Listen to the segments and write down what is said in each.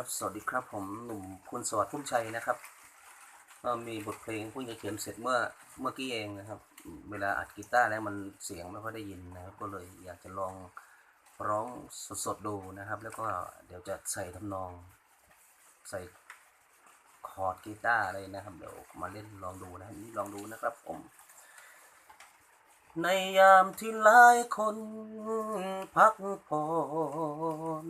ครับสวัสดีครับผมหนุ่มคุณสวัสดิ์พุ่มชัยนะครับมีบทเพลงเพิ่งจะเขียนเสร็จเมื่อเมื่อกี้เองนะครับ เวลาอัดกีตาร์แล้วมันเสียงไม่ค่อยได้ยินนะครับ ก็เลยอยากจะลองร้องสดๆดูนะครับ แล้วก็เดี๋ยวจะใส่ทำนอง ใส่คอร์ดกีตาร์อะไรนะครับ เดี๋ยวมาเล่นลองดูนะนี่ลองดูนะครับผม ในยามที่หลายคนพักผ่อน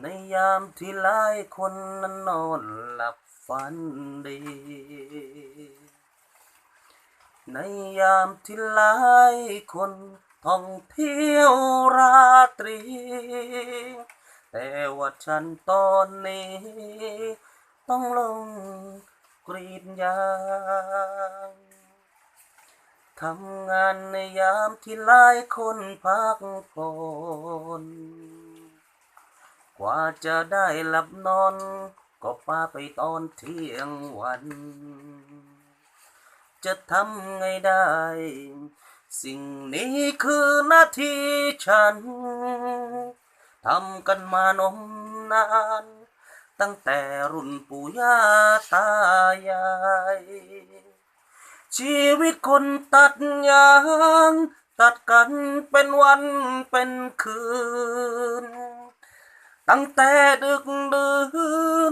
ในยามที่หลายคนนั้นนอนหลับฝันดี ในยามที่หลายคนท่องเที่ยวราตรี แต่ว่าฉันตอนนี้ ต้องลงกรีดยางทำงานในยามที่หลายคนพักผ่อน กว่าจะได้หลับนอน ก็ป้าไปตอนเที่ยงวัน จะทำไงได้ สิ่งนี้คือหน้าที่ฉันทำกันมานมนาน ตั้งแต่รุ่นปู่ย่าตายาย ชีวิตคนตัดยาง ตัดกันเป็นวันเป็นคืน ตั้งแต่ดึกดื่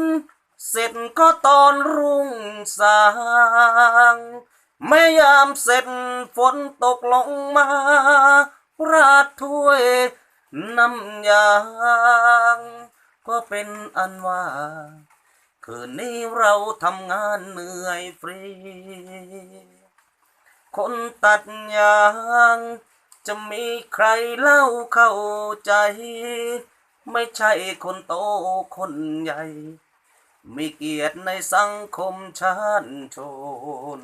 นเสร็จก็ตอนรุ่งสางไม่ยามเสร็จฝนตกลงมา ราดถ้วยน้ำยาง ก็เป็นอันว่า คืนนี้เราทำงานเหนื่อยฟรี คนตัดยาง จะมีใครเล่าเข้าใจ ไม่ใช่คนโตคนใหญ่ มีเกียรติในสังคมชาติชน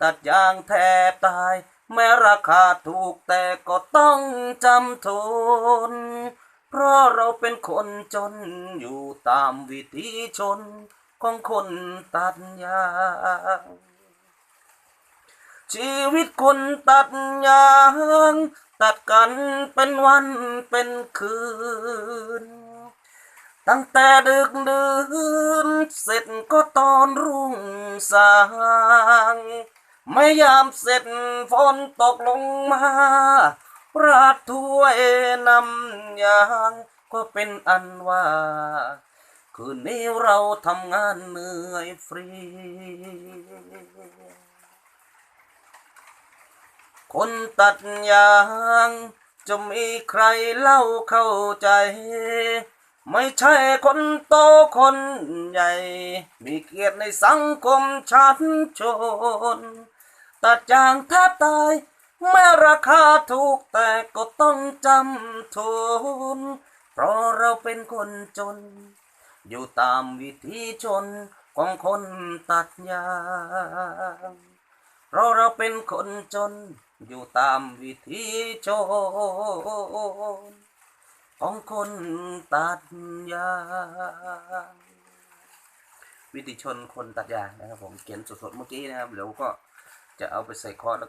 ตัดยางแทบตาย แม้ราคาถูกแต่ก็ต้องจำทน เพราะเราเป็นคนจนอยู่ตามวิถีชนของคนตัดยางชีวิตคนตัดยาง ตัดกันเป็นวันเป็นคืน ตั้งแต่ดึกดื่นเสร็จก็ตอนรุ่งสางไม่ยามเสร็จฝนตกลงมา ราดถ้วยน้ำยางก็เป็นอันว่า คืนนี้เราทำงานเหนื่อยฟรี คนตัดยาง จะมีใครเล่าเข้าใจ ไม่ใช่คนโตคนใหญ่ มีเกียรติในสังคมชั้นชน ตัดยางแทบตายแม้ราคาถูกแต่ก็ต้องจำทุนเพราะเราเป็นคนจน อยู่ตามวิถีชนของคนตัดยาง เพราะเราเป็นคนจน อยู่ตามวิถีชนของคนตัดยางวิถีชนคนตัดยางนะครับผมเขียนสดๆเมื่อกี้นะครับเดี๋ยวก็จะเอาไปใส่คอร์สแล้วก็